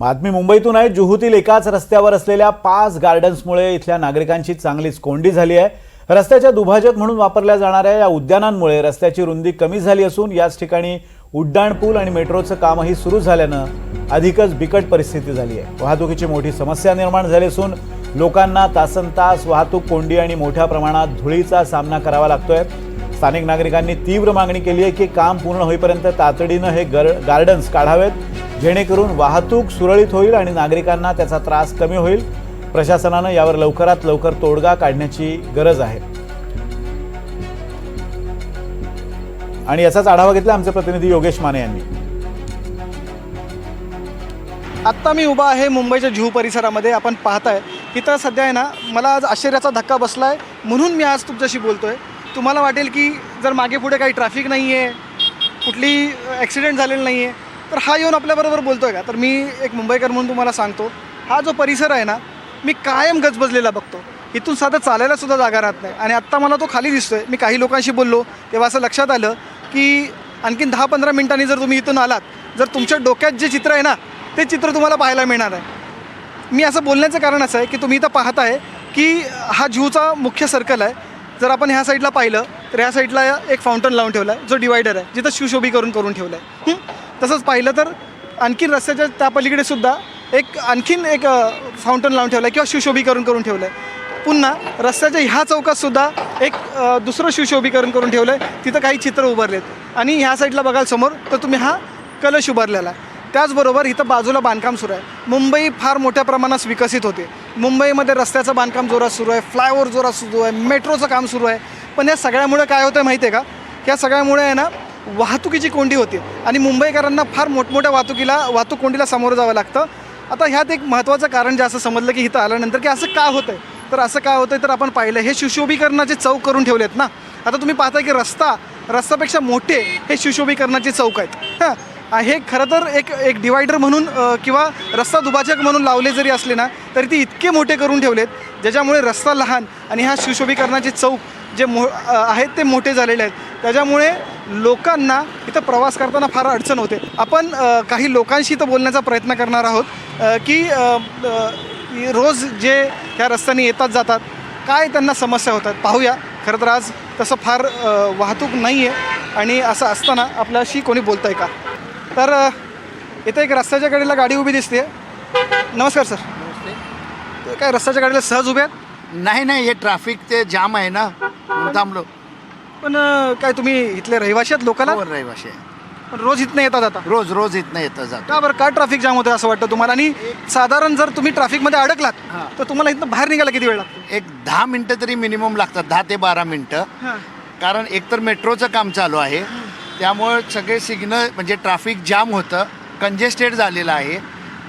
बातमी मुंबईतून आहे जुहूतील एकाच रस्त्यावर असलेल्या पाच गार्डन्समुळे इथल्या नागरिकांची चांगलीच कोंडी झाली आहे. रस्त्याच्या दुभाजक म्हणून वापरल्या जाणाऱ्या या उद्यानांमुळे रस्त्याची रुंदी कमी झाली असून याच ठिकाणी उड्डाण पूल आणि मेट्रोचं कामही सुरू झाल्यानं अधिकच बिकट परिस्थिती झाली आहे. वाहतुकीची मोठी समस्या निर्माण झाली असून लोकांना तासन तास वाहतूक कोंडी आणि मोठ्या प्रमाणात धुळीचा सामना करावा लागतोय. स्थानिक नागरिकांनी तीव्र मागणी केली आहे की काम पूर्ण होईपर्यंत तातडीनं हे गर गार्डन्स काढावेत जेणेकरून वाहतूक सुरळीत होईल आणि नागरिकांना त्याचा त्रास कमी होईल. प्रशासनानं यावर लवकरात लवकर तोडगा काढण्याची गरज आहे. आणि याचाच आढावा घेतला आमचे प्रतिनिधी योगेश माने यांनी. आत्ता मी उभा आहे मुंबईच्या जुहू परिसरामध्ये. आपण पाहताय तिथं सध्या आहे ना मला आज आश्चर्याचा धक्का बसला आहे म्हणून मी आज तुमच्याशी बोलतो आहे तुम्हाला वाटेल की जर मागे पुढे काही ट्रॅफिक नाही आहे कुठली ॲक्सिडेंट झालेलं नाही आहे तर हा येऊन आपल्याबरोबर बोलतो आहे का? तर मी एक मुंबईकर म्हणून तुम्हाला सांगतो हा जो परिसर आहे ना मी कायम गजबजलेला बघतो. इथून साधं चालायला सुद्धा जागा राहत नाही. आणि आत्ता मला तो खाली दिसतो आहे मी काही लोकांशी बोललो तेव्हा असं लक्षात आलं की आणखीन दहा पंधरा मिनिटांनी जर तुम्ही इथून आलात जर तुमच्या डोक्यात जे चित्र आहे ना ते चित्र तुम्हाला पाहायला मिळणार आहे. मी असं बोलण्याचं कारण असं आहे की तुम्ही इथं पाहत आहे की हा जूचा मुख्य सर्कल आहे. जर आपण ह्या साईडला पाहिलं तर ह्या साईडला एक फाउंटन लावून ठेवला आहे जो डिवायडर आहे जिथं शिवशोभीकरण करून ठेवलं आहे तसंच पाहिलं तर आणखीन रस्त्याच्या त्या पलीकडे सुद्धा एक आणखीन एक फाउंटन लावून ठेवलं आहे किंवा शिवशोभीकरण करून ठेवलं आहे पुन्हा रस्त्याच्या ह्या चौकातसुद्धा एक दुसरं शिवशोभीकरण करून ठेवलं आहे तिथं काही चित्र उभारलेत. आणि ह्या साईडला बघाल समोर तर तुम्ही हा कलश उभारलेला आहे. त्याचबरोबर इथं बाजूला बांधकाम सुरू आहे. मुंबई फार मोठ्या प्रमाणात विकसित होते. मुंबईमध्ये रस्त्याचं बांधकाम जोरात सुरू आहे फ्लायओव्हर जोरात सुरू आहे मेट्रोचं काम सुरू आहे. पण या सगळ्यामुळे काय होतं माहिती आहे का? या सगळ्यामुळे आहे ना वाहतुकीची कोंडी होते. आणि मुंबईकरांना फार मोठमोठ्या वाहतुकीला वाहतूक कोंडीला सामोरं जावं लागतं. आता ह्यात एक महत्त्वाचं कारण जे असं समजलं की इथं आल्यानंतर की असं का होतं आहे तर असं काय होतं आहे तर आपण पाहिलं हे सुशोभीकरणाचे चौक करून ठेवलेत ना? आता तुम्ही पाहता की रस्ता रस्त्यापेक्षा मोठे हे सुशोभीकरणाचे चौक आहेत. हां. हे खरं तर एक एक डिवायडर म्हणून किंवा रस्ता दुभाजक म्हणून लावले जरी असले ना तरी ते इतके मोठे करून ठेवलेत ज्याच्यामुळे रस्ता लहान आणि ह्या सुशोभीकरणाचे चौक जे मो आहेत ते मोठे झालेले आहेत. त्याच्यामुळे लोकांना इथं प्रवास करताना फार अडचण होते. आपण काही लोकांशी इथं बोलण्याचा प्रयत्न करणार आहोत की रोज जे ह्या रस्त्याने येतात जातात काय त्यांना समस्या होतात पाहूया. खरं तर आज तसं फार वाहतूक नाही आहे आणि असं असताना आपल्याशी कोणी बोलतं आहे का? तर इथं एक रस्त्याच्या कडेला गाडी उभी दिसते नमस्कार सर. तर काय रस्त्याच्या गाडीला सहज उभे आहेत? नाही नाही हे ट्रॅफिक ते जाम आहे ना. म्हणून थांबलो. पण अ, काय तुम्ही इथले रहिवाशी आहेत लोकांना हो, रहिवाशी आहे. पण रोज इथनं येतात आता? रोज रोज इथनं येतं जातो का बरं का ट्रॅफिक जाम होतं असं वाटतं तुम्हाला? आणि साधारण जर तुम्ही ट्रॅफिकमध्ये अडकलात. तर तुम्हाला इथनं बाहेर निघायला किती वेळ लागतो? एक दहा मिनटं तरी मिनिमम लागतात दहा ते बारा मिनटं. हां. कारण एकतर मेट्रोचं काम चालू आहे त्यामुळे सगळे सिग्नल म्हणजे ट्रॅफिक जाम होतं. कंजेस्टेड झालेलं आहे.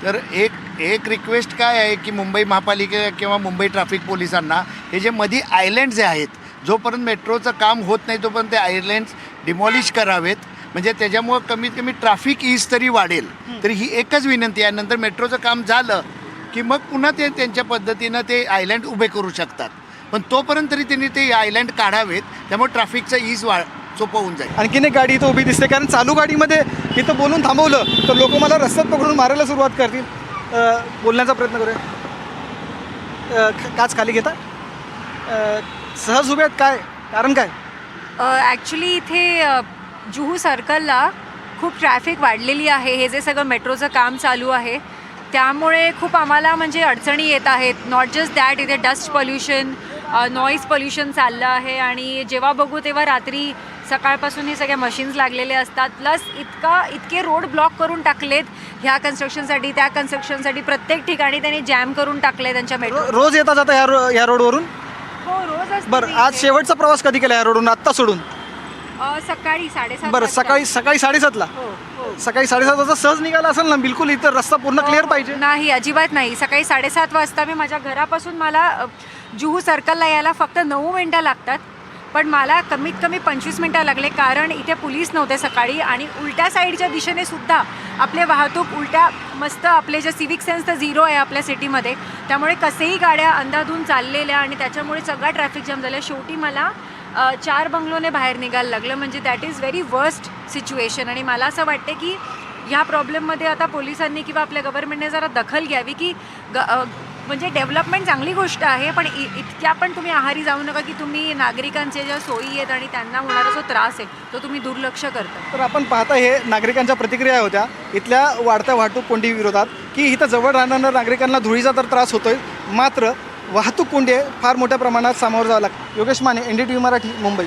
तर एक एक रिक्वेस्ट काय आहे की मुंबई महापालिके किंवा मुंबई ट्रॅफिक पोलिसांना हे जे मधी आयलँड्स जे आहेत जोपर्यंत मेट्रोचं काम होत नाही तोपर्यंत ते आयलँड्स डिमॉलिश करावेत. म्हणजे त्याच्यामुळं कमीत कमी ट्रॅफिक ईज तरी वाढेल. तरी ही एकच विनंती आहे. नंतर मेट्रोचं काम झालं की मग पुन्हा ते त्यांच्या पद्धतीनं ते आयलँड उभे करू शकतात. पण तोपर्यंत तरी त्यांनी ते आयलँड काढावेत. त्यामुळे ट्रॅफिकचं ईज वा सोपं होऊन जाईल. आणखीन एक गाडी इथं उभी दिसते कारण चालू गाडीमध्ये इथं बोलून थांबवलं तर लोक मला रस्त्यात पकडून मारायला सुरुवात करतील. बोलण्याचा प्रयत्न करूया. काच खाली घेता. सहज उभे आहेत काय? कारण काय? ॲक्च्युली इथे जुहू सर्कलला खूप ट्रॅफिक वाढलेली आहे. हे जे सगळं मेट्रोचं काम चालू आहे त्यामुळे खूप आम्हाला म्हणजे अडचणी येत आहेत. नॉट जस्ट दॅट इथे डस्ट पोल्युशन नॉईज पोल्युशन चाललं आहे आणि जेव्हा बघू तेव्हा रात्री सकाळपासून हे सगळ्या मशीन्स लागलेले असतात. प्लस इतका इतके रोड ब्लॉक करून टाकलेत ह्या कन्स्ट्रक्शनसाठी त्या कन्स्ट्रक्शनसाठी प्रत्येक ठिकाणी त्यांनी जॅम करून टाकले त्यांच्या मेट्रो रोज येता जाता या रो या रोडवरून हो रोज असते बरं आज. शेवटचा प्रवास कधी केला या रोडवरून आत्ता सोडून? अ, सकाळी साडेसात बरं वाजता. सकाळी सकाळी साडेसातला? हो हो. सकाळी साडेसात वाजता सहज निघाला असेल ना? बिलकुल इथं रस्ता पूर्ण क्लिअर पाहिजे. नाही अजिबात नाही. सकाळी साडेसात वाजता मी माझ्या घरापासून मला अ, जुहू सर्कलला यायला फक्त नऊ मिनटं लागतात. पण मला कमीत कमी पंचवीस मिनटं लागले कारण इथे पोलीस नव्हते सकाळी आणि उलट्या साईडच्या दिशेने सुद्धा आपले वाहतूक उलट्या मस्त आपले जे सिविक सेन्स तर झिरो आहे आपल्या सिटीमध्ये त्यामुळे कसेही गाड्या अंधाधून चाललेल्या आणि त्याच्यामुळे सगळा ट्रॅफिक जाम झाला. शेवटी मला चार बंगलोने बाहेर निघायला लागलं. म्हणजे that is very worst situation आणि मला असं वाटते की ह्या प्रॉब्लेममध्ये आता पोलिसांनी किंवा आपल्या गव्हर्नमेंटने जरा दखल घ्यावी की ग म्हणजे डेव्हलपमेंट चांगली गोष्ट आहे पण इ इतक्या पण तुम्ही आहारी जाऊ नका की तुम्ही नागरिकांचे ज्या सोयी आहेत आणि त्यांना होणारा जो त्रास आहे तो तुम्ही दुर्लक्ष करता. तर आपण पाहता हे नागरिकांच्या प्रतिक्रिया होत्या. इथल्या वाढत्या वाहतूक कोंडी विरोधात की इथं जवळ राहणाऱ्या नागरिकांना धुळीचा तर त्रास होतोय मात्र वाहतूक कोंडी फार मोठ्या प्रमाणात सामोरं जावं लागतं Yogesh Mane N D T V Marathi Mumbai.